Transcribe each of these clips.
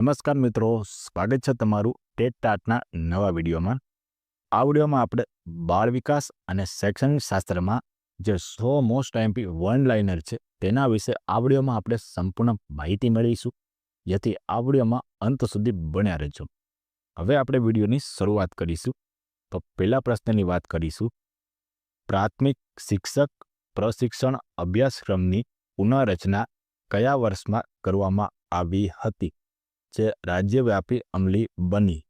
નમસ્કાર મિત્રો, સ્વાગત છે તમારું ટેટ ટાટના નવા વિડીયોમાં. આ વિડીયોમાં આપણે બાળ વિકાસ અને શૈક્ષણિક શાસ્ત્રમાં જે so most MP one liner છે તેના વિશે આ વિડીયોમાં આપણે સંપૂર્ણ માહિતી મેળવીશું. જેથી આ વિડીયોમાં અંત સુધી બન્યા રહેજો. હવે આપણે વિડીયોની શરૂઆત કરીશું. તો પહેલા પ્રશ્નની વાત કરીશું. પ્રાથમિક શિક્ષક પ્રશિક્ષણ અભ્યાસક્રમની પુનઃરચના કયા વર્ષમાં કરવામાં આવી હતી? જે રાજ્યવ્યાપી અમલી બની.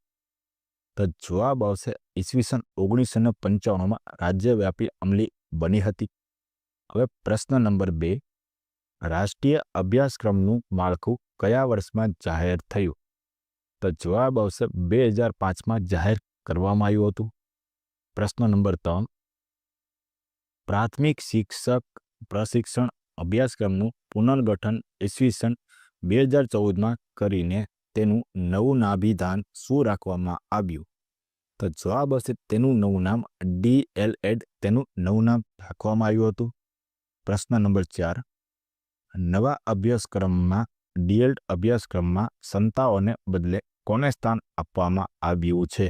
તો જવાબ આવશે ઈસવીસન ઓગણીસો ને પંચાણુંમાં રાજ્યવ્યાપી અમલી બની હતી. હવે પ્રશ્ન નંબર બે, રાષ્ટ્રીય અભ્યાસક્રમનું માળખું કયા વર્ષમાં જાહેર થયું? તો જવાબ આવશે બે હજાર પાંચમાં જાહેર કરવામાં આવ્યું હતું. પ્રશ્ન નંબર ત્રણ, પ્રાથમિક શિક્ષક પ્રશિક્ષણ અભ્યાસક્રમનું પુનર્ગઠન ઈસવીસન બે હજાર ચૌદમાં કરીને તેનું નવું નાભિધાન શું રાખવામાં આવ્યું? તો જવાબ હશે તેનું નવું નામ ડી એલ એડ તેનું નવું નામ રાખવામાં આવ્યું હતું. પ્રશ્ન નંબર ચાર. નવા અભ્યાસક્રમમાં ડીએલડ અભ્યાસક્રમમાં સંતાઓને બદલે કોને સ્થાન આપવામાં આવ્યું છે?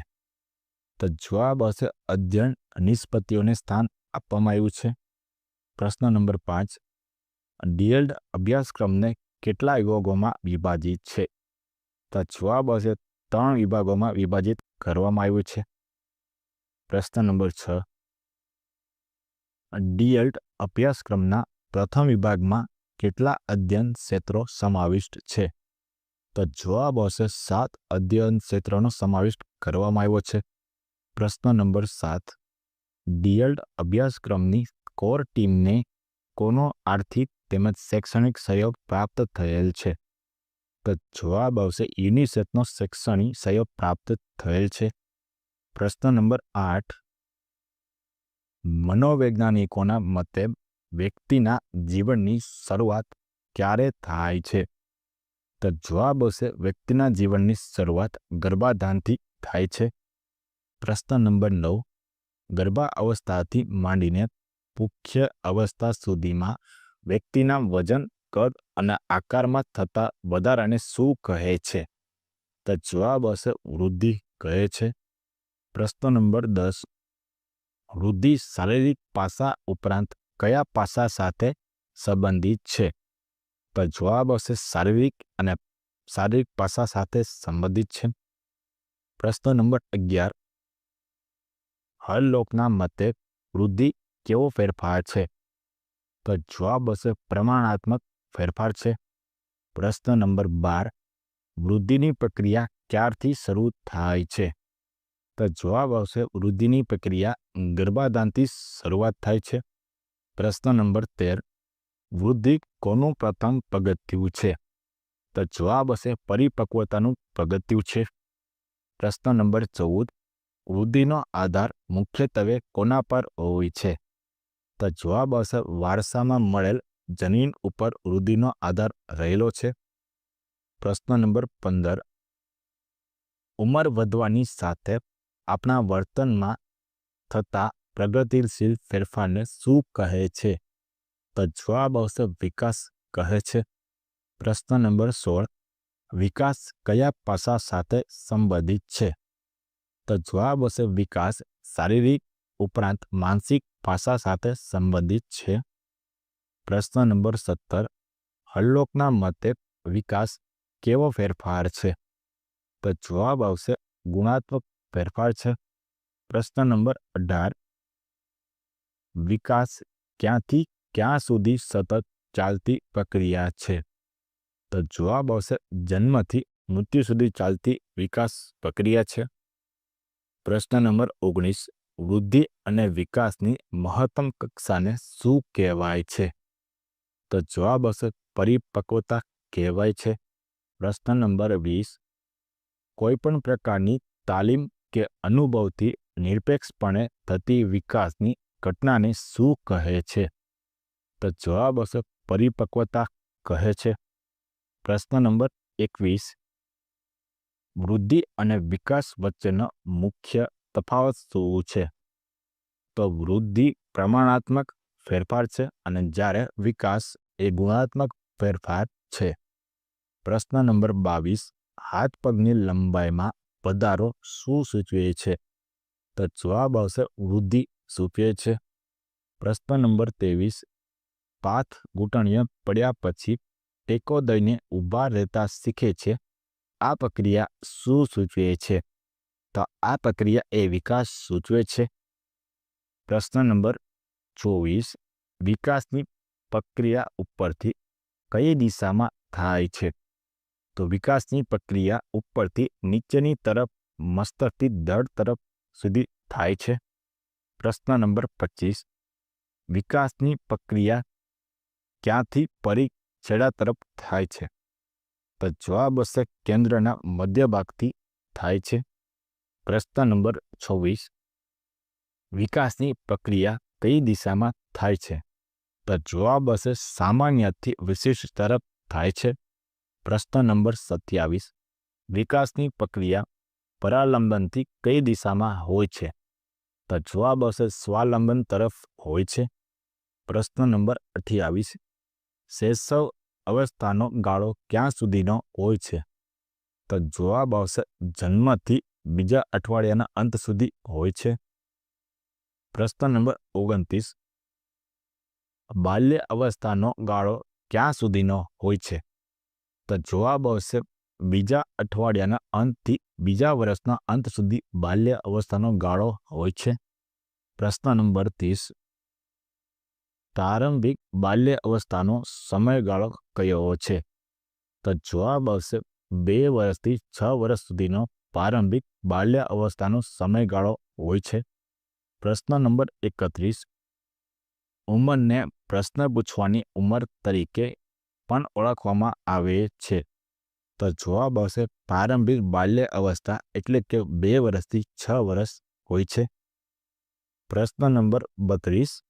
તો જવાબ હશે અધ્યયન નિષ્પત્તિઓને સ્થાન આપવામાં આવ્યું છે. પ્રશ્ન નંબર પાંચ. ડીએલડ અભ્યાસક્રમને કેટલા વિભાગોમાં વિભાજિત છે? તો જવાબ હશે ત્રણ વિભાગોમાં વિભાજિત કરવામાં આવ્યું છે. પ્રશ્ન નંબર છ. ડીએલ્ટ અભ્યાસક્રમના પ્રથમ વિભાગમાં કેટલા અધ્યયન ક્ષેત્રો સમાવિષ્ટ છે? તો જવાબ હશે સાત અધ્યયન ક્ષેત્રોનો સમાવિષ્ટ કરવામાં આવ્યો છે. પ્રશ્ન નંબર સાત. ડીએલ્ટ અભ્યાસક્રમની કોર ટીમને કોનો આર્થિક તેમજ શૈક્ષણિક સહયોગ પ્રાપ્ત થયેલ છે. તો જવાબ આવશે યુનિસેફનો શૈક્ષણિક સહયોગ પ્રાપ્ત થયેલ છે. પ્રશ્ન નંબર આઠ. મનોવૈજ્ઞાનિકોના મતે વ્યક્તિના જીવનની શરૂઆત ક્યારે થાય છે? તો જવાબ આવશે વ્યક્તિના જીવનની શરૂઆત ગર્ભાધાનથી થાય છે. પ્રશ્ન નંબર નવ. ગર્ભા અવસ્થાથી માંડીને મુખ્ય અવસ્થા સુધીમાં વ્યક્તિના વજન, કદ અને આકારમાં થતા વધારાને શું કહે છે? તો જવાબ હશે વૃદ્ધિ કહે છે. પ્રશ્ન નંબર દસ. વૃદ્ધિ શારીરિક પાસા ઉપરાંત કયા પાસા સાથે સંબંધિત છે? તો જવાબ હશે શારીરિક અને શારીરિક પાસા સાથે સંબંધિત છે. પ્રશ્ન નંબર અગિયાર. હરલોકના મતે વૃદ્ધિ કેવો ફેરફાર છે? તો જવાબ હશે પ્રમાણાત્મક ફેરફાર છે. પ્રશ્ન નંબર બાર, વૃદ્ધિની પ્રક્રિયા ક્યારથી શરૂ થાય છે? તો જવાબ આવશે વૃદ્ધિની પ્રક્રિયા ગર્ભાધાનથી શરૂઆત થાય છે. પ્રશ્ન નંબર તેર, વૃદ્ધિ કોનું પ્રથમ પગથિયું છે? તો જવાબ હશે પરિપક્વતાનું પગથિયું છે. પ્રશ્ન નંબર ચૌદ, વૃદ્ધિનો આધાર મુખ્યત્વે કોના પર હોય છે? તો જવાબ આવશે વારસામાં મળેલ જનીન ઉપર વૃદ્ધિનો આધાર રહેલો છે. પ્રશ્ન નંબર પંદર. ઉંમર વધવાની સાથે આપણા વર્તનમાં થતા પ્રગતિશીલ ફેરફારને શું કહે છે? તો જવાબ આવશે વિકાસ કહે છે. પ્રશ્ન નંબર સોળ. વિકાસ કયા પાસા સાથે સંબંધિત છે? તો જવાબ હશે વિકાસ, શારીરિક ઉપરાંત માનસિક ભાષા સાથે સંબંધિત છે. પ્રશ્ન નંબર સત્તર. હલ્લોકના મતે વિકાસ કેવો ફેરફાર છે? તો જવાબ આવશે ગુણાત્મક ફેરફાર છે. પ્રશ્ન નંબર અઢાર. વિકાસ ક્યાંથી ક્યાં સુધી સતત ચાલતી પ્રક્રિયા છે? તો જવાબ આવશે જન્મથી મૃત્યુ સુધી ચાલતી વિકાસ પ્રક્રિયા છે. પ્રશ્ન નંબર ઓગણીસ. વૃદ્ધિ અને વિકાસની મહત્તમ કક્ષાને શું કહેવાય છે? તો જવાબ હશે પરિપક્વતા કહેવાય છે. પ્રશ્ન નંબર વીસ. કોઈપણ પ્રકારની તાલીમ કે અનુભવથી નિરપેક્ષપણે થતી વિકાસની ઘટનાને શું કહે છે? તો જવાબ હશે પરિપક્વતા કહે છે. પ્રશ્ન નંબર એકવીસ. વૃદ્ધિ અને વિકાસ વચ્ચેનો મુખ્ય તફાવત શું છે. તો વૃદ્ધિ પ્રમાણાત્મક ફેરફાર છે અને જ્યારે વિકાસ એ ગુણાત્મક ફેરફાર છે. પ્રશ્ન નંબર બાવીસ, હાથ પગની લંબાઈમાં વધારો શું સૂચવે છે? તો જવાબ આવશે વૃદ્ધિ સૂચવે છે. પ્રશ્ન નંબર ત્રેવીસ, પાથ ઘૂંટણીએ પડ્યા પછી ટેકો દઈને ઊભા રહેતા શીખે છે. આ પ્રક્રિયા શું સૂચવે છે? તો આ પ્રક્રિયા એ વિકાસ સૂચવે છે. પ્રશ્ન નંબર ચોવીસ, વિકાસની પ્રક્રિયા ઉપરથી કઈ દિશામાં થાય છે? તો વિકાસની પ્રક્રિયા ઉપરથી નીચેની તરફ, મસ્તકથી દળ તરફ સુધી થાય છે. પ્રશ્ન નંબર પચીસ, વિકાસની પ્રક્રિયા ક્યાંથી પરી છેડા તરફ થાય છે? તો જવાબ હશે કેન્દ્રના મધ્ય ભાગથી થાય છે. પ્રશ્ન નંબર છવ્વીસ. વિકાસની પ્રક્રિયા કઈ દિશામાં થાય છે? તો જવાબ હશે, સામાન્યથી વિશિષ્ટ તરફ થાય છે. પ્રશ્ન નંબર સત્યાવીસ. વિકાસની પ્રક્રિયા પરાલંબનથી કઈ દિશામાં હોય છે? તો જવાબ હશે સ્વાલંબન તરફ હોય છે. પ્રશ્ન નંબર અઠ્યાવીસ. શૈશવ અવસ્થાનો ગાળો ક્યાં સુધીનો હોય છે? તો જવાબ આવશે, જન્મથી બીજા અઠવાડિયાના અંત સુધી હોય છે. પ્રશ્ન નંબર ઓગણત્રીસ. બાલ્ય અવસ્થાનો ગાળો ક્યાં સુધીનો હોય છે? તો જવાબ આવશે બીજા અઠવાડિયાના અંતથી બીજા વર્ષના અંત સુધી બાલ્ય અવસ્થાનો ગાળો હોય છે. પ્રશ્ન નંબર ત્રીસ. પ્રારંભિક બાલ્ય અવસ્થાનો સમયગાળો કયો છે? તો જવાબ આવશે બે વર્ષથી છ વર્ષ સુધીનો પ્રારંભિક બાલ્ય અવસ્થાનો સમયગાળો હોય છે. પ્રશ્ન નંબર એકત્રીસ. ઉંમરને પ્રશ્ન પૂછવાની ઉંમર તરીકે પણ ઓળખવામાં આવે છે. તો જવાબ આવશે પ્રારંભિક બાલ્ય અવસ્થા એટલે કે બે વર્ષથી છ વર્ષ હોય છે. પ્રશ્ન નંબર બત્રીસ.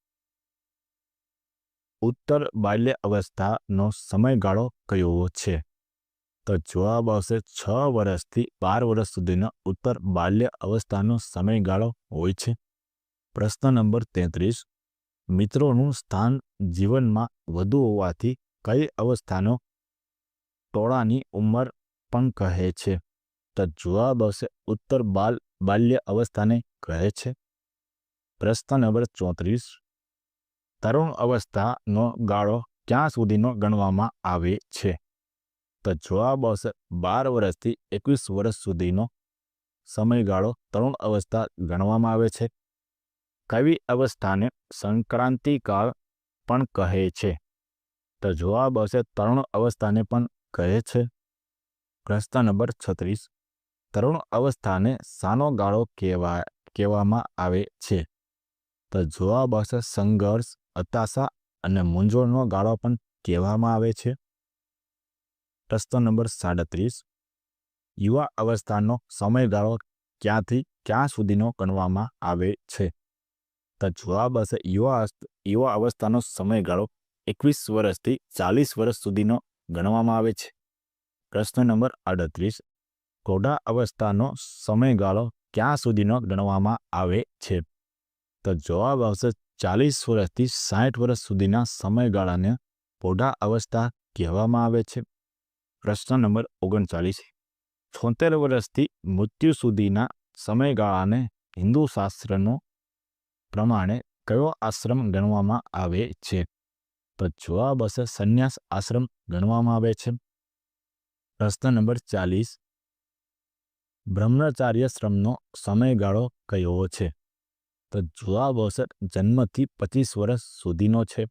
ઉત્તર બાલ્ય અવસ્થાનો સમયગાળો કયો છે? તો જવાબ આવશે છ વર્ષથી બાર વર્ષ સુધીનો ઉત્તર બાલ્ય અવસ્થાનો સમયગાળો હોય છે. પ્રશ્ન નંબર તેત્રીસ. મિત્રોનું સ્થાન જીવનમાં વધુ હોવાથી કઈ અવસ્થાનો ટોળાની ઉંમર પણ કહે છે? તો જવાબ આવશે ઉત્તર બાલ, બાલ્ય અવસ્થાને કહે છે. પ્રશ્ન નંબર ચોત્રીસ. તરુણ અવસ્થાનો ગાળો ક્યાં સુધીનો ગણવામાં આવે છે? તો જવાબ આવશે બાર વર્ષથી એકવીસ વર્ષ સુધીનો સમયગાળો તરુણ અવસ્થા ગણવામાં આવે છે. કવિ અવસ્થાને સંક્રાંતિકાળ પણ કહે છે. તો જવાબ આવશે તરુણ અવસ્થાને પણ કહે છે. પ્રશ્ન નંબર છત્રીસ. તરુણ અવસ્થાને સાનો ગાળો કહેવા કહેવામાં આવે છે. તો જવાબ આવશે સંઘર્ષ, હતાશા અને મૂંઝવણનો ગાળો પણ કહેવામાં આવે છે. પ્રશ્ન નંબર સાડત્રીસ. યુવા અવસ્થાનો સમયગાળો ક્યાંથી ક્યાં સુધીનો ગણવામાં આવે છે? તો જવાબ હશે યુવા યુવા અવસ્થાનો સમયગાળો એકવીસ વર્ષથી ચાલીસ વર્ષ સુધીનો ગણવામાં આવે છે. પ્રશ્ન નંબર આડત્રીસ. ઘોડા અવસ્થાનો સમયગાળો ક્યાં સુધીનો ગણવામાં આવે છે? તો જવાબ આવશે ચાલીસ વર્ષથી સાઠ વર્ષ સુધીના સમયગાળાને પોઢા અવસ્થા કહેવામાં આવે છે. પ્રશ્ન નંબર ઓગણચાલીસ. છોતેર વર્ષથી મૃત્યુ સુધીના સમયગાળાને હિન્દુ શાસ્ત્રનો પ્રમાણે કયો આશ્રમ ગણવામાં આવે છે? તો જવાબ હશે સંન્યાસ આશ્રમ ગણવામાં આવે છે. પ્રશ્ન નંબર ચાલીસ. બ્રહ્મચાર્ય શ્રમનો સમયગાળો કયો છે? તો જવાબ આવશે જન્મથી પચીસ વર્ષ સુધીનો છે.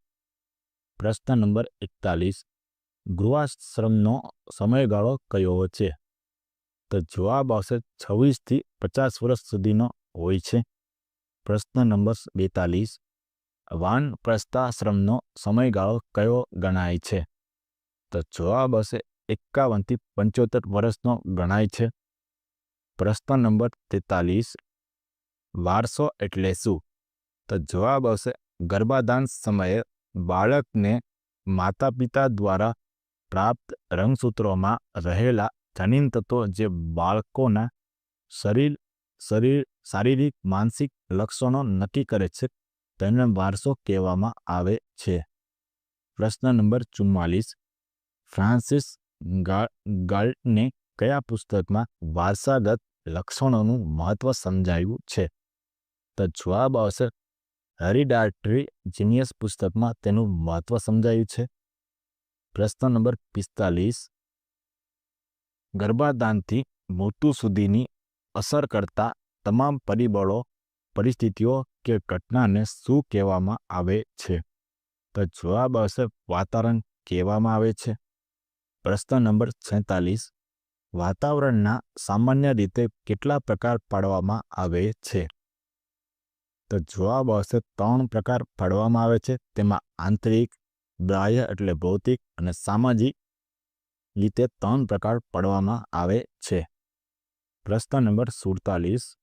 પ્રશ્ન નંબર એકતાલીસ. ગૃહાશ્રમનો સમયગાળો કયો છે? તો જવાબ આવશે છવ્વીસથી પચાસ વર્ષ સુધીનો હોય છે. પ્રશ્ન નંબર બેતાલીસ. વાન પ્રસ્થાશ્રમનો સમયગાળો કયો ગણાય છે? તો જવાબ હશે એકાવનથી પંચોતેર વર્ષનો ગણાય છે. પ્રશ્ન નંબર તેતાલીસ. વારસો એટલે શું? તો જવાબ આવશે ગર્ભાધાન સમયે બાળકને માતા પિતા દ્વારા પ્રાપ્ત રંગસૂત્રોમાં રહેલા જનીન તત્વો જે બાળકોના શરીર શરીર, શારીરિક, માનસિક લક્ષણો નક્કી કરે છે તેને વારસો કહેવામાં આવે છે. પ્રશ્ન નંબર ચુમ્માલીસ. ફ્રાન્સિસ ગાલ્ટને કયા પુસ્તકમાં વારસાગત લક્ષણોનું મહત્વ સમજાયું છે? તો જવાબ આવશે, હેરિડાટરી જીનિયસ પુસ્તકમાં તેનું મહત્વ સમજાયું છે. પ્રશ્ન નંબર પિસ્તાલીસ. ગર્ભાધાનથી મૃત્યુ સુધીની અસર કરતા તમામ પરિબળો, પરિસ્થિતિઓ કે ઘટનાને શું કહેવામાં આવે છે? તો જવાબ આવશે વાતાવરણ કહેવામાં આવે છે. પ્રશ્ન નંબર છેતાલીસ. વાતાવરણના સામાન્ય રીતે કેટલા પ્રકાર પાડવામાં આવે છે? તો જવાબ આવશે ત્રણ પ્રકાર પાડવામાં આવે છે. તેમાં આંતરિક બાહ્ય એટલે ભૌતિક અને સામાજિક રીતે ત્રણ પ્રકાર પાડવામાં આવે છે. પ્રશ્ન નંબર સુડતાલીસ.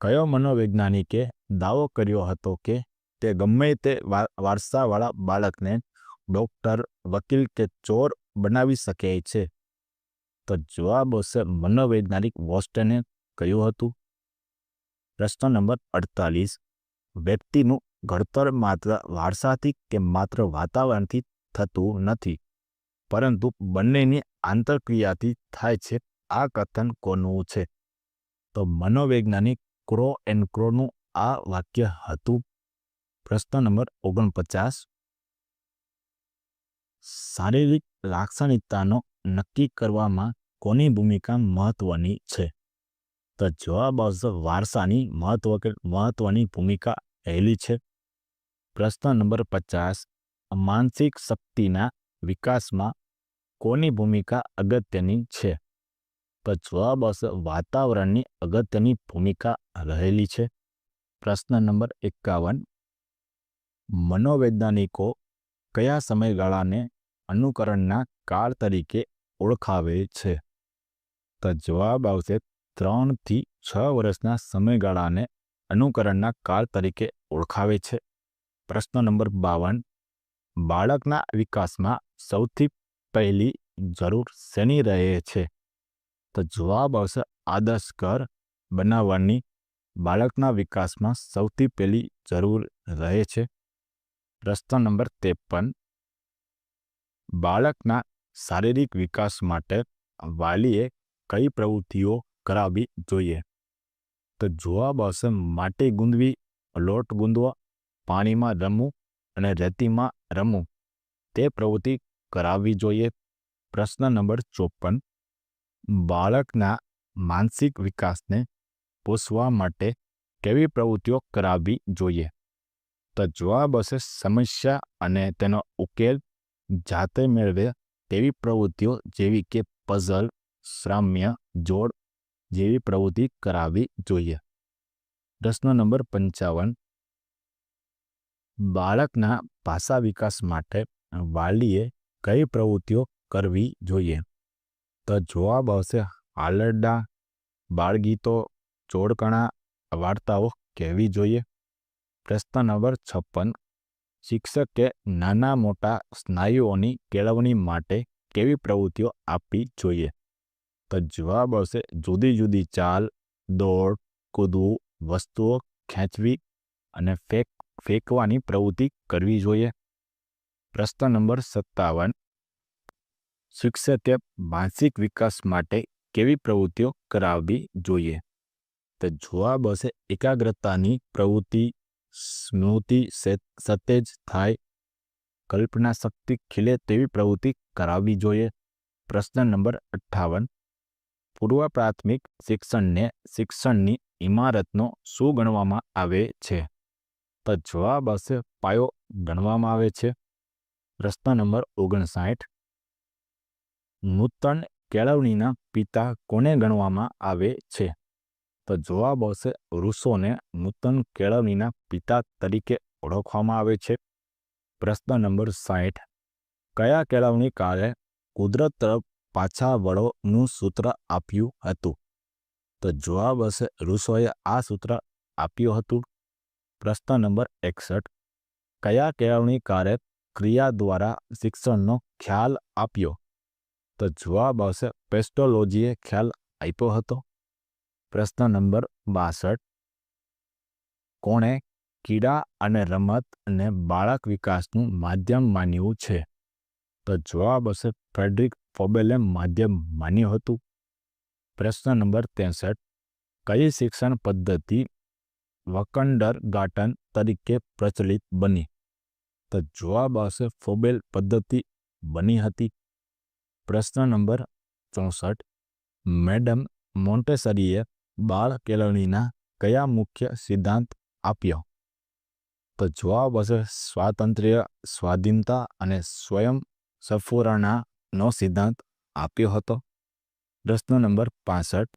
કયો મનોવૈજ્ઞાનિકે દાવો કર્યો હતો કે તે ગમે તે વારસાવાળા બાળકને ડૉક્ટર, વકીલ કે ચોર બનાવી શકે છે? તો જવાબ હશે મનોવૈજ્ઞાનિક વોસ્ટને કહ્યું હતું. પ્રશ્ન નંબર અડતાલીસ. વ્યક્તિનું ઘડતર માત્ર વારસાથી કે માત્ર વાતાવરણથી થતું નથી, પરંતુ બંનેની આંતરક્રિયાથી થાય છે, આ કથન કોનું છે. તો મનોવૈજ્ઞાનિક ક્રો એન્ડ ક્રોનું આ વાક્ય હતું? પ્રશ્ન નંબર ઓગણપચાસ. શારીરિક લાક્ષણિકતાનો નક્કી કરવામાં કોની ભૂમિકા મહત્વની છે? તો જવાબ આવશે વારસાની મહત્વ મહત્વની ભૂમિકા રહેલી છે પ્રશ્ન નંબર પચાસ, માનસિક શક્તિના વિકાસમાં કોની ભૂમિકા અગત્યની છે? તો જવાબ આવશે, વાતાવરણની અગત્યની ભૂમિકા રહેલી છે. પ્રશ્ન નંબર એકાવન, મનોવૈજ્ઞાનિકો કયા સમયગાળાને અનુકરણના કાળ તરીકે ઓળખાવે છે? તો જવાબ આવશે ત્રણથી છ વર્ષના સમયગાળાને અનુકરણના કાળ તરીકે ઓળખાવે છે. પ્રશ્ન નંબર બાવન. બાળકના વિકાસમાં સૌથી પહેલી જરૂર શેની રહે છે? તો જવાબ આવશે આદર્શ ઘર બનાવવાની. બાળકના વિકાસમાં સૌથી પહેલી જરૂર રહે છે? પ્રશ્ન નંબર ત્રેપન. બાળકના શારીરિક વિકાસ માટે વાલીએ કઈ પ્રવૃત્તિઓ કરાવવી જોઈએ? તો જવાબ આવશે માટી ગુંદવી, લોટ ગુંદવા પાણીમાં રમવું અને રેતીમાં રમવું. તે પ્રવૃત્તિ કરાવવી જોઈએ. પ્રશ્ન નંબર ચોપન. બાળકના માનસિક વિકાસને પોષવા માટે કેવી પ્રવૃત્તિઓ કરાવવી જોઈએ? તો જવાબ હશે સમસ્યા અને તેનો ઉકેલ જાતે મેળવે તેવી પ્રવૃત્તિઓ જેવી કે પઝલ શ્રામ્ય જોડ જેવી પ્રવૃત્તિ કરાવવી જોઈએ. પ્રશ્ન નંબર પંચાવન. બાળકના ભાષા વિકાસ માટે વાલીએ કઈ પ્રવૃત્તિઓ કરવી જોઈએ? તો જવાબ આવશે હાલરડા બાળગીતો, ચોડકણા વાર્તાઓ કહેવી જોઈએ? પ્રશ્ન નંબર છપ્પન. શિક્ષકે નાના મોટા સ્નાયુઓની કેળવણી માટે કેવી પ્રવૃત્તિઓ આપવી જોઈએ? તો જવાબ આવશે જુદી જુદી ચાલ, દોડ, કૂદવું, વસ્તુઓ ખેંચવી અને ફેંક ફેંકવાની પ્રવૃત્તિ કરવી જોઈએ? પ્રશ્ન નંબર સત્તાવન. શિક્ષકે માનસિક વિકાસ માટે કેવી પ્રવૃત્તિઓ કરાવવી જોઈએ? તો જવાબ હશે, એકાગ્રતાની પ્રવૃત્તિ, સ્મૃતિ સતેજ થાય. કલ્પના શક્તિ ખીલે તેવી પ્રવૃત્તિ કરાવવી જોઈએ? પ્રશ્ન નંબર અઠ્ઠાવન. પૂર્વ પ્રાથમિક શિક્ષણને શિક્ષણની ઇમારતનો શું ગણવામાં આવે છે? તો જવાબ હશે પાયો ગણવામાં આવે છે. પ્રશ્ન નંબર ઓગણસાઠ. નૂતન કેળવણીના પિતા કોને ગણવામાં આવે છે? તો જવાબ આવશે રૂસોને નૂતન કેળવણીના પિતા તરીકે ઓળખવામાં આવે છે. પ્રશ્ન નંબર સાઠ. કયા કેળવણી કાળે કુદરત તરફ પાછા વળોનું સૂત્ર આપ્યું હતું? તો જવાબ હશે ઋષોએ આ સૂત્ર આપ્યું હતું. પ્રશ્ન નંબર એકસઠ. કયા કેળવણીકારે ક્રિયા દ્વારા શિક્ષણનો ખ્યાલ આપ્યો? તો જવાબ આવશે પેસ્ટોલોજીએ ખ્યાલ આપ્યો હતો. પ્રશ્ન નંબર બાસઠ. કોણે કીડા અને રમત અને બાળક વિકાસનું માધ્યમ માન્યું છે? તો જવાબ હશે ફ્રેડરિક ફોબેલે માધ્યમ માન્યું હતું. પ્રશ્ન નંબર ત્રેસઠ. કઈ શિક્ષણ પદ્ધતિ વકંડર ગાર્ટન તરીકે પ્રચલિત બની. તો જવાબ આવશે ફોબેલ પદ્ધતિ બની હતી. પ્રશ્ન નંબર ચોસઠ. મેડમ મોન્ટેસરીએ બાળ કેળવણીના કયા મુખ્ય સિદ્ધાંત આપ્યો? તો જવાબ હશે સ્વાતંત્ર્ય, સ્વાધીનતા અને સ્વયં સફોરણાનો સિદ્ધાંત આપ્યો હતો. પ્રશ્ન નંબર પાસઠ.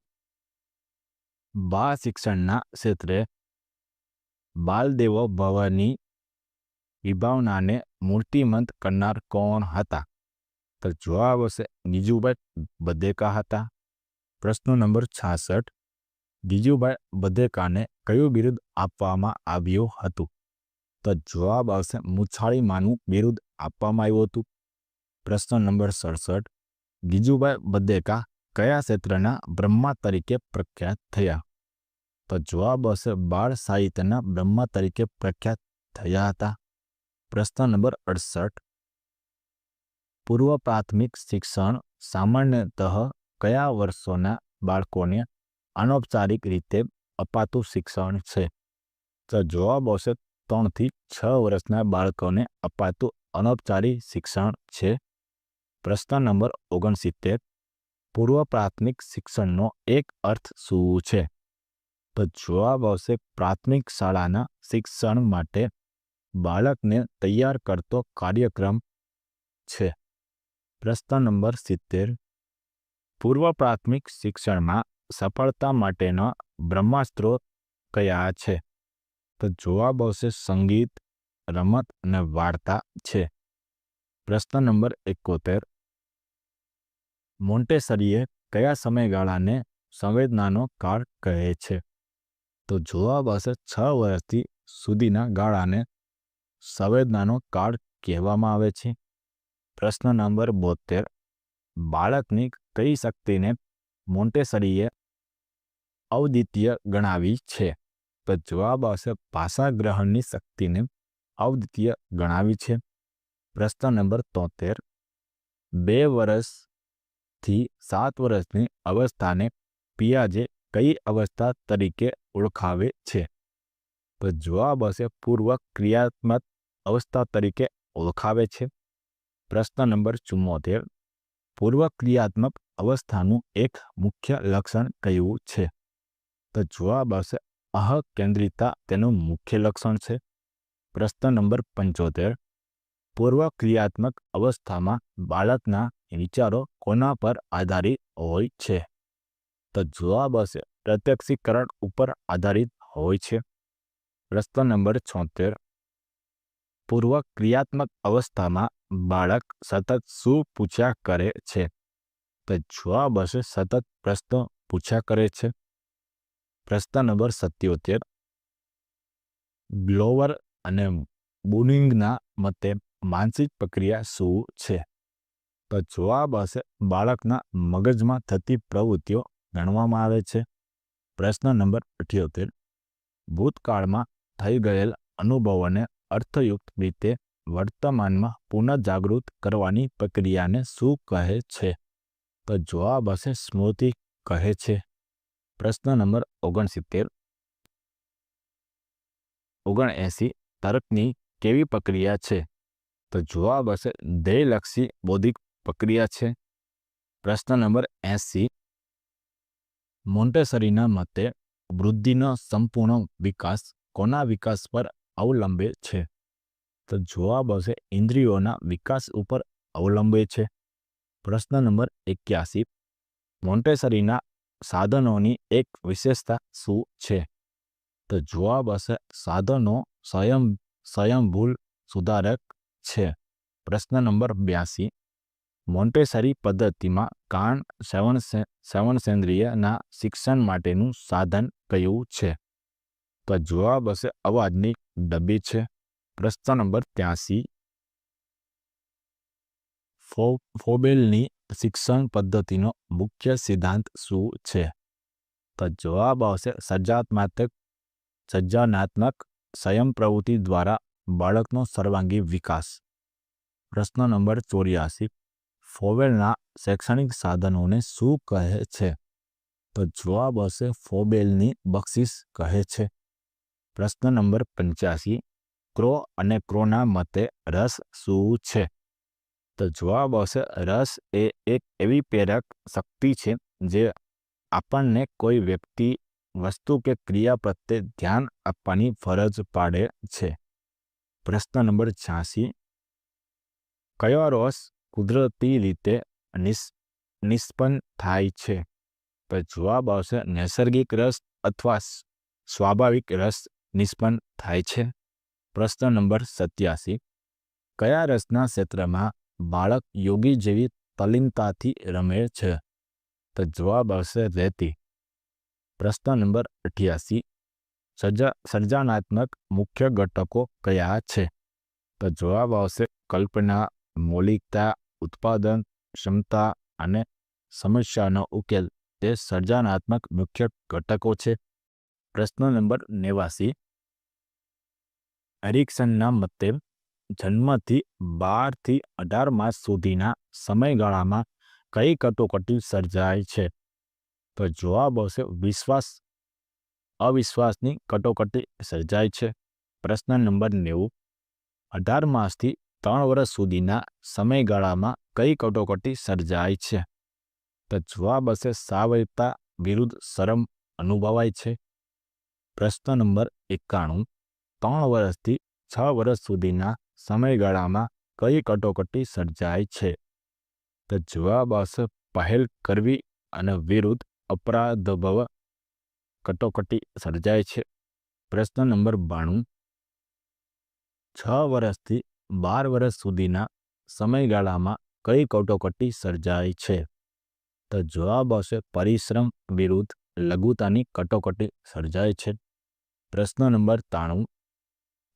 બાળ શિક્ષણના ક્ષેત્રે બાલદેવો ભવની વિભાવનાને મૂર્તિમંત કરનાર કોણ હતા? તો જવાબ હશે ગીજુભાઈ બધેકા હતા. પ્રશ્ન નંબર છાસઠ. ગીજુભાઈ બધેકાને કયું બિરુદ આપવામાં આવ્યું હતું? તો જવાબ આવશે મુછાળીમાનું બિરુદ આપવામાં આવ્યું હતું. પ્રશ્ન નંબર સડસઠ. ગીજુભાઈ બધેકા કયા ક્ષેત્રના બ્રહ્મા તરીકે પ્રખ્યાત થયા? તો જવાબ હશે બાળ સાહિત્યના બ્રહ્મા તરીકે પ્રખ્યાત થયા હતા. પ્રશ્ન નંબર અડસઠ. પૂર્વ પ્રાથમિક શિક્ષણ સામાન્યતઃ કયા વર્ષોના બાળકોને અનૌપચારિક રીતે અપાતું શિક્ષણ છે? તો જવાબ આવશે ત્રણથી છ વર્ષના બાળકોને અપાતું અનૌપચારિક શિક્ષણ છે. પ્રશ્ન નંબર ઓગણસિત્તેર. પૂર્વ પ્રાથમિક શિક્ષણનો એક અર્થ શું છે? તો જવાબ આવશે પ્રાથમિક શાળાના શિક્ષણ માટે બાળકને તૈયાર કરતો કાર્યક્રમ છે. પ્રશ્ન નંબર સિત્તેર. પૂર્વ પ્રાથમિક શિક્ષણમાં સફળતા માટેના બ્રહ્માસ્ત્રો કયા છે? તો જવાબ આવશે સંગીત, રમત અને વાર્તા છે. પ્રશ્ન નંબર એકોતેર. મોન્ટેસરીએ કયા સમયગાળાને સંવેદનાનો કાળ કહે છે? તો જોવા પાસે છ વર્ષથી સુધીના ગાળાને સંવેદનાનો કાળ કહેવામાં આવે છે. પ્રશ્ન નંબર બોતેર બાળકની કઈ શક્તિને મોન્ટેસરીએ અવદ્વિતીય ગણાવી છે? તો જવાબ આવશે ભાષા ગ્રહણની શક્તિને અવદ્વિતીય ગણાવી છે. પ્રશ્ન નંબર તોતેર. બે વર્ષથી સાત વર્ષની અવસ્થાને પિયાજે કઈ અવસ્થા તરીકે ઓળખાવે છે? તો જવાબ હશે પૂર્વ ક્રિયાત્મક અવસ્થા તરીકે ઓળખાવે છે. પ્રશ્ન નંબર ચુમ્મોતેર. પૂર્વ ક્રિયાત્મક અવસ્થાનું એક મુખ્ય લક્ષણ કયું છે? તો જવાબ અહ કેન્દ્રિતા તેનું મુખ્ય લક્ષણ છે. પ્રશ્ન નંબર પંચોતેર. પૂર્વ ક્રિયાત્મક અવસ્થામાં બાળકના વિચારો કોના પર આધારિત હોય છે? તો જવાબ હશે, પ્રત્યક્ષીકરણ ઉપર આધારિત હોય છે. પ્રશ્ન નંબર છોતેર. પૂર્વ ક્રિયાત્મક અવસ્થામાં બાળક સતત શું પૂછ્યા કરે છે? તો જવાબ હશે, સતત પ્રશ્નો પૂછ્યા કરે છે. પ્રશ્ન નંબર સત્યોતેર. બ્લોવર અને બુનિંગના મતે માનસિક પ્રક્રિયા શું છે? તો જવાબ હશે, બાળકના મગજમાં થતી પ્રવૃત્તિઓ ગણવામાં આવે છે. પ્રશ્ન નંબર અઠ્યોતેર. ભૂતકાળમાં થઈ ગયેલ અનુભવોને અર્થયુક્ત રીતે વર્તમાનમાં પુનઃજાગૃત કરવાની પ્રક્રિયાને શું કહે છે? તો જવાબ હશે સ્મૃતિ કહે છે. પ્રશ્ન નંબર ઓગણસિત્તેર. ઓગણએંસી તર્કની કેવી પ્રક્રિયા છે? તો જવાબ હશે ધ્યેયલક્ષી બૌદ્ધિક પ્રક્રિયા છે. પ્રશ્ન નંબર એંસી મોન્ટેસરીના મતે, વૃદ્ધિનો સંપૂર્ણ વિકાસ કોના વિકાસ પર અવલંબે છે? તો જવાબ હશે ઇન્દ્રિયોના વિકાસ ઉપર અવલંબે છે. પ્રશ્ન નંબર એક્યાસી. મોન્ટેસરીના સાધનોની એક વિશેષતા શું છે? તો જવાબ હશે સાધનો સ્વયં, સ્વયંભૂલ સુધારક છે. પ્રશ્ન નંબર બ્યાસી. મોન્ટેસરી પદ્ધતિમાં કાન સેવન સેવનસેન્દ્રિયના શિક્ષણ માટેનું સાધન કયું છે? તો જવાબ હશે અવાજની ડબ્બી છે. પ્રશ્ન નંબર ત્યાસી. ફોબેલની શિક્ષણ પદ્ધતિનો મુખ્ય સિદ્ધાંત શું છે? તો જવાબ આવશે સર્જાત્મક સર્જનાત્મક સ્વયં પ્રવૃત્તિ દ્વારા બાળકનો સર્વાંગી વિકાસ. પ્રશ્ન નંબર ચોર્યાસી. ફોબેલના શૈક્ષણિક સાધનોને શું કહે છે? તો જવાબ હશે ફોબેલની બક્ષિસ કહે છે. પ્રશ્ન નંબર પંચ્યાસી. ક્રો અને ક્રોના મતે રસ શું છે? તો જવાબ આવશે રસ એ એક એવી પ્રેરક શક્તિ છે જે આપણને કોઈ વ્યક્તિ, વસ્તુ કે ક્રિયા પ્રત્યે ધ્યાન આપવાની ફરજ પાડે છે. પ્રશ્ન નંબર છ્યાસી. કયો રસ કુદરતી રીતે નિષ્પન્ન થાય છે. તો જવાબ આવશે, નૈસર્ગિક રસ અથવા સ્વાભાવિક રસ નિષ્પન્ન થાય છે. પ્રશ્ન નંબર સત્યાસી. કયા રસના ક્ષેત્રમાં બાળક યોગી જેવી તલીનતાથી રમે છે? તો જવાબ આવશે, રેતી. પ્રશ્ન નંબર અઠ્યાસી. સર્જા સર્જનાત્મક મુખ્ય ઘટકો કયા છે? તો જવાબ આવશે, કલ્પના, મૌલિકતા ઉત્પાદન, ક્ષમતા અને સમસ્યાનો ઉકેલ તે સર્જનાત્મક મુખ્ય ઘટકો છે. પ્રશ્ન નંબર નેવાસી. એરિક્સનના મતે, જન્મથી બારથી અઢાર માસ સુધીના સમયગાળામાં કઈ કટોકટી સર્જાય છે? તો જવાબ આવશે વિશ્વાસ, અવિશ્વાસની કટોકટી સર્જાય છે. પ્રશ્ન નંબર નેવું. અઢાર માસથી ત્રણ વર્ષ સુધીના સમયગાળામાં કઈ કટોકટી સર્જાય છે? તો જવાબ હશે સાવયતા વિરુદ્ધ શરમ અનુભવાય છે. પ્રશ્ન નંબર એકાણું. ત્રણ વર્ષથી છ વર્ષ સુધીના સમયગાળામાં કઈ કટોકટી સર્જાય છે? તો જવાબ આવશે પહેલ કરવી અને વિરુદ્ધ અપરાધભવ કટોકટી સર્જાય છે. પ્રશ્ન નંબર બાણું. છ વર્ષથી બાર વર્ષ સુધીના સમયગાળામાં કઈ કટોકટી સર્જાય છે? તો જવાબ આવશે, પરિશ્રમ વિરુદ્ધ લઘુતાની કટોકટી સર્જાય છે. પ્રશ્ન નંબર ત્રાણું.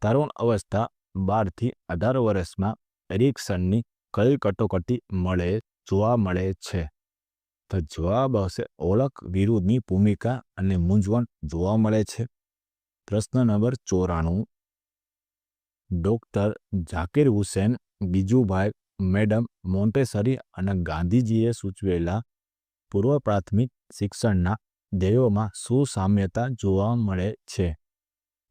તરુણ અવસ્થા બારથી અઢાર વર્ષમાં એરિક્સનની કઈ કટોકટી મળે, જોવા મળે છે? તો જવાબ આવશે, ઓળખ વિરુદ્ધની ભૂમિકા અને મૂંઝવણ જોવા મળે છે. પ્રશ્ન નંબર ચોરાણું. ડોક્ટર ઝાકીર હુસેન, બીજુભાઈ મેડમ મોન્ટેસરી અને ગાંધીજીએ સૂચવેલા પૂર્વ પ્રાથમિક શિક્ષણના ધ્યેયોમાં શું સામ્યતા જોવા મળે છે.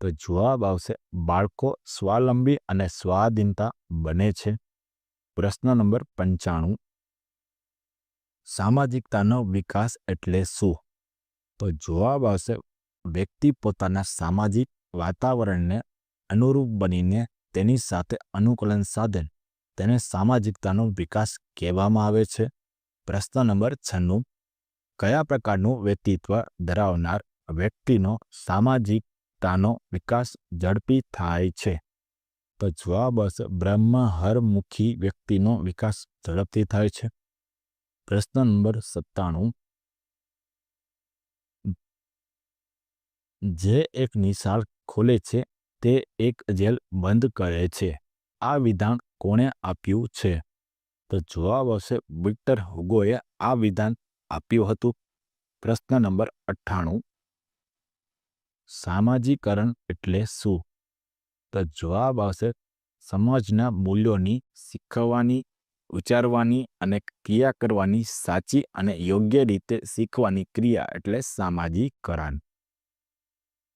તો જવાબ આવશે, બાળકો સ્વાવલંબી અને સ્વાધીનતા બને છે. પ્રશ્ન નંબર પંચાણું. સામાજિકતાનો વિકાસ એટલે શું? તો જવાબ આવશે, વ્યક્તિ પોતાના સામાજિક વાતાવરણને અનુરૂપ બનીને તેની સાથે અનુકૂલન સાધે તેને સામાજિકતાનો વિકાસ કહેવામાં આવે છે. પ્રશ્ન નંબર છન્નું. કયા પ્રકારનું વ્યક્તિત્વ ધરાવનાર વ્યક્તિનો સામાજિકતાનો વિકાસ ઝડપી થાય છે? તો જવાબ હશે બ્રહ્મહરમુખી વ્યક્તિનો વિકાસ ઝડપથી થાય છે. પ્રશ્ન નંબર સત્તાણું. જે એક નિશાળ ખોલે છે તે એક જેલ બંધ કરે છે. આ વિધાન કોણે આપ્યું છે? તો જવાબ આવશે વિક્ટર હુગોએ આ વિધાન આપ્યું હતું. પ્રશ્ન નંબર અઠ્ઠાણું. સામાજિકરણ એટલે શું? તો જવાબ આવશે સમાજના મૂલ્યોની શીખવવાની, ઉચ્ચારવાની અને ક્રિયા કરવાની સાચી અને યોગ્ય રીતે શીખવાની ક્રિયા એટલે સામાજિકરણ.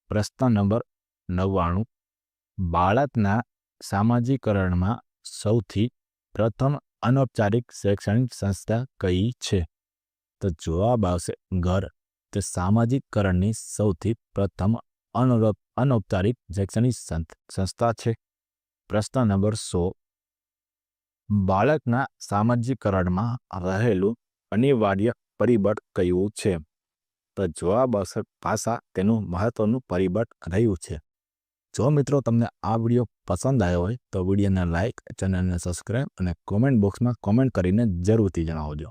પ્રશ્ન નંબર નવ્વાણું. બાળકના સામાજિકરણમાં સૌથી પ્રથમ અનૌપચારિક શૈક્ષણિક સંસ્થા કઈ છે? તો જવાબ આવશે ઘર. તે સામાજિકકરણની સૌથી પ્રથમ અનૌપચારિક શૈક્ષણિક સંસ્થા છે. પ્રશ્ન નંબર સો. બાળકના સામાજિકરણમાં રહેલું અનિવાર્ય પરિબળ કયું છે? તો જવાબ આવશે ભાષા તેનું મહત્વનું પરિબળ રહ્યું છે. જો મિત્રો તમને આ વીડિયો પસંદ આવ્યો હોય તો વિડીયોને લાઇક ચેનલને સબસ્ક્રાઈબ અને કોમેન્ટ બોક્સમાં કોમેન્ટ કરીને જરૂરથી જણાવજો.